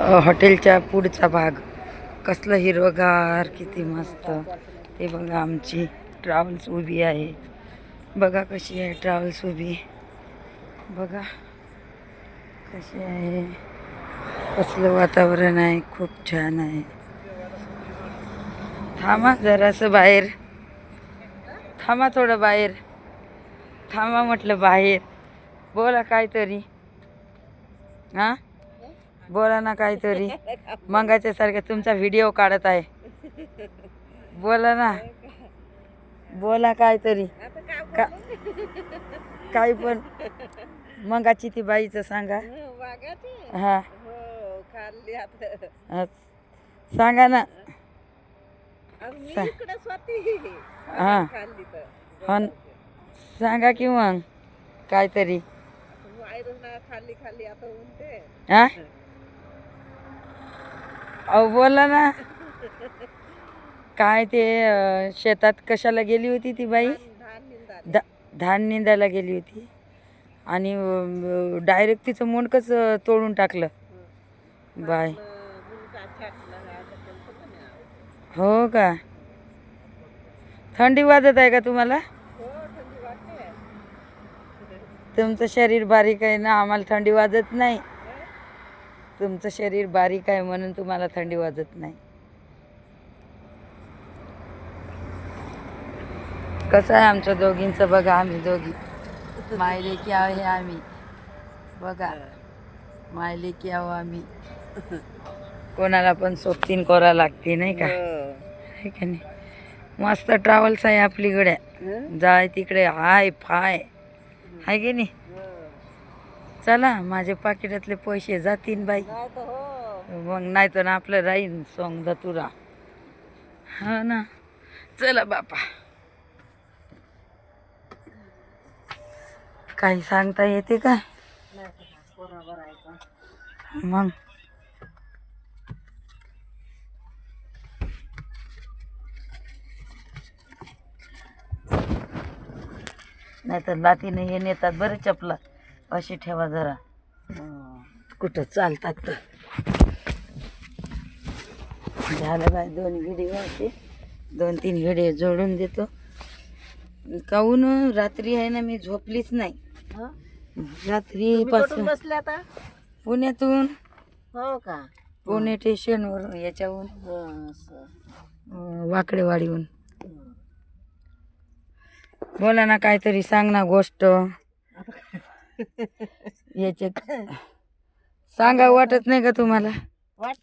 हॉटेलच्या पुढचा भाग. कसलं हिरवगार किती मस्त. ते बघा आमची ट्रॅव्हल्स उभी आहे. बघा कशी आहे ट्रॅव्हल्स उभी. बघा कशी आहे. कसलं वातावरण आहे खूप छान आहे. थांबा जरासं बाहेर. थांबा थोडं बाहेर. थांबा म्हटलं बाहेर. बोला काहीतरी. हां? बोला ना काहीतरी. मंगाच्या सारखं तुमचा व्हिडिओ काढत आहे. बोला ना. बोला काहीतरी. का काही पण. मंगाची ती बाईचं सांगा. हा. सांगा ना. हा. हा. सांगा की मग. काहीतरी. खाल्ली खाल्ली आता उंटे. हा? अहो बोला ना. काय ते शेतात कशाला गेली होती ती बाई? धान निंदा धा धान निंदायला गेली होती. आणि डायरेक्ट तिचं मुंडकच तोडून टाकलं. बाय. हो का? थंडी वाजत आहे का तुम्हाला? हो तुमचं शरीर बारीक आहे ना आम्हाला थंडी वाजत नाही. तुमचं शरीर बारीक आहे म्हणून तुम्हाला थंडी वाजत नाही. कसं आहे आमच्या दोघींचं? बघा आम्ही दोघी. मायले की आहे आम्ही. बघा. मायले की आहो आम्ही. कोणाला पण सोबतीन करा लागते नाही का? आहे का नाही? मस्त ट्रॅव्हल्स आहे आपली गड्या. जाय तिकडे. हाय फाय. हाय की नाही? चला माझे पाकिटातले पैसे जातीन बाई. हो. मग नाही तर आपलं राहीन सोंग धतुरा. हा ना. चला बापा. काही सांगता येते का? मग नाही तर लातीने हे नेतात बरं चपला. अशी ठेवा जरा. कुठं चालतात तर. झालं बाय दोन व्हिडिओ असे. दोन तीन व्हिडिओ जोडून देतो. काहून रात्री आहे ना मी झोपलीच नाही. हा? रात्री पासून बसले आता? पुण्यातून. हो का? पुणे स्टेशनवर याच्याहून हो, वाकडेवाडीहून. बोला ना काहीतरी सांग ना गोष्ट. याच्यात सांगा वाटत नाही का तुम्हाला? वाट